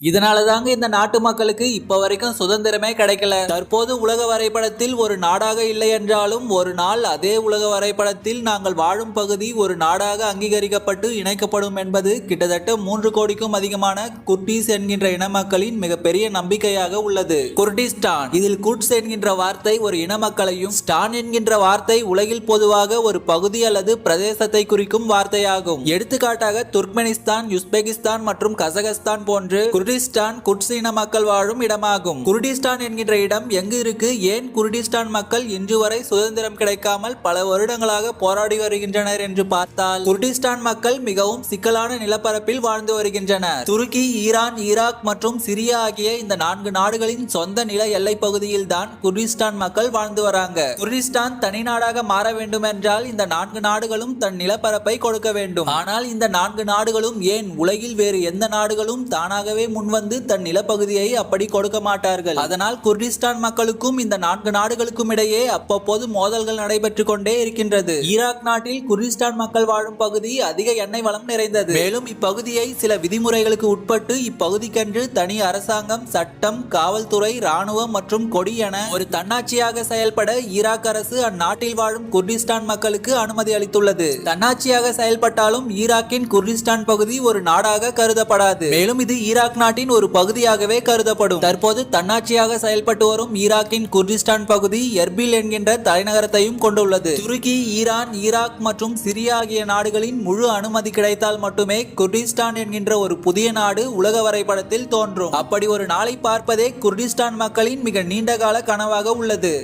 இதனால தாங்க இந்த நாட்டு மக்களுக்கு இப்ப வரைக்கும் சுதந்திரமே கிடைக்கல. தற்போது உலக வரைபடத்தில் ஒரு நாடாக இல்லை என்றாலும் ஒரு நாள் அதே உலக வரைபடத்தில் நாங்கள் வாழும் பகுதி ஒரு நாடாக அங்கீகரிக்கப்பட்டு இணைக்கப்படும் என்பது கிட்டத்தட்ட மூன்று கோடிக்கும் அதிகமான குர்டிஸ் என்கின்ற இன மக்களின் மிகப்பெரிய நம்பிக்கையாக உள்ளது. குர்டிஸ்டான் இதில் குட்ஸ் என்கின்ற வார்த்தை ஒரு இன மக்களையும் ஸ்டான் என்கின்ற வார்த்தை உலகில் பொதுவாக ஒரு பகுதி அல்லது பிரதேசத்தை குறிக்கும் வார்த்தையாகும். எடுத்துக்காட்டாக துர்க்மெனிஸ்தான் உஸ்பெகிஸ்தான் மற்றும் கசகஸ்தான் போன்று குர்டிஸ்டான் குட்ஸ் மக்கள் வாழும் இடமாகும். குர்டிஸ்தான் என்கின்ற இடம் எங்கு இருக்கு? ஏன் குர்டிஸ்தான் மக்கள் இன்று வரை சுதந்திரம் கிடைக்காமல் பல வருடங்களாக போராடி வருகின்றனர் என்று பார்த்தால் குர்டிஸ்தான் மக்கள் மிகவும் சிக்கலான நிலப்பரப்பில் வாழ்ந்து வருகின்றனர். துருக்கி ஈரான் ஈராக் மற்றும் சிரியா ஆகிய இந்த நான்கு நாடுகளின் சொந்த நில எல்லைப் பகுதியில் தான் குர்டிஸ்தான் மக்கள் வாழ்ந்து வராங்க. குர்டிஸ்தான் தனி நாடாக மாற வேண்டும் என்றால் இந்த நான்கு நாடுகளும் தன் நிலப்பரப்பை கொடுக்க வேண்டும். ஆனால் இந்த நான்கு நாடுகளும் ஏன் உலகில் வேறு எந்த நாடுகளும் தானாகவே முன்வந்து தன் நிலப்பகுதியை அப்படி கொடுக்க மாட்டார்கள். அதனால் குர்டிஸ்தான் மக்களுக்கும் இந்த நான்கு நாடுகளுக்கும் இடையே அப்பப்போது மோதல்கள் நடைபெற்று கொண்டே இருக்கின்றது. ஈராக் நாட்டில் குர்டிஸ்தான் மக்கள் வாழும் பகுதி அதிக எண்ணெய் வளம் நிறைந்தது. மேலும் இப்பகுதியை சில விதிமுறைகளுக்கு உட்பட்டு இப்பகுதிக்கென்று தனி அரசாங்கம் சட்டம் காவல்துறை ராணுவம் மற்றும் கொடி என ஒரு தன்னாட்சியாக செயல்பட ஈராக் அரசு அந்நாட்டில் வாழும் குர்டிஸ்தான் மக்களுக்கு அனுமதி அளித்துள்ளது. தன்னாட்சியாக செயல்பட்டாலும் ஈராக்கின் குர்டிஸ்தான் பகுதி ஒரு நாடாக கருதப்படாது. மேலும் இது ஈராக் நாட்டின் ஒரு பகுதியாகவே கருதப்படும். தற்போது தன்னாட்சியாக செயல்பட்டு வரும் ஈராக்கின் குர்திஸ்தான் பகுதி எர்பில் என்கின்ற தலைநகரத்தையும் கொண்டுள்ளது. துருக்கி ஈரான் ஈராக் மற்றும் சிரியா ஆகிய நாடுகளின் முழு அனுமதி கிடைத்தால் மட்டுமே குர்திஸ்தான் என்கின்ற ஒரு புதிய நாடு உலக வரைபடத்தில் தோன்றும். அப்படி ஒரு நாளை பார்ப்பதே குர்திஸ்தான் மக்களின் மிக நீண்டகால கனவாக உள்ளது.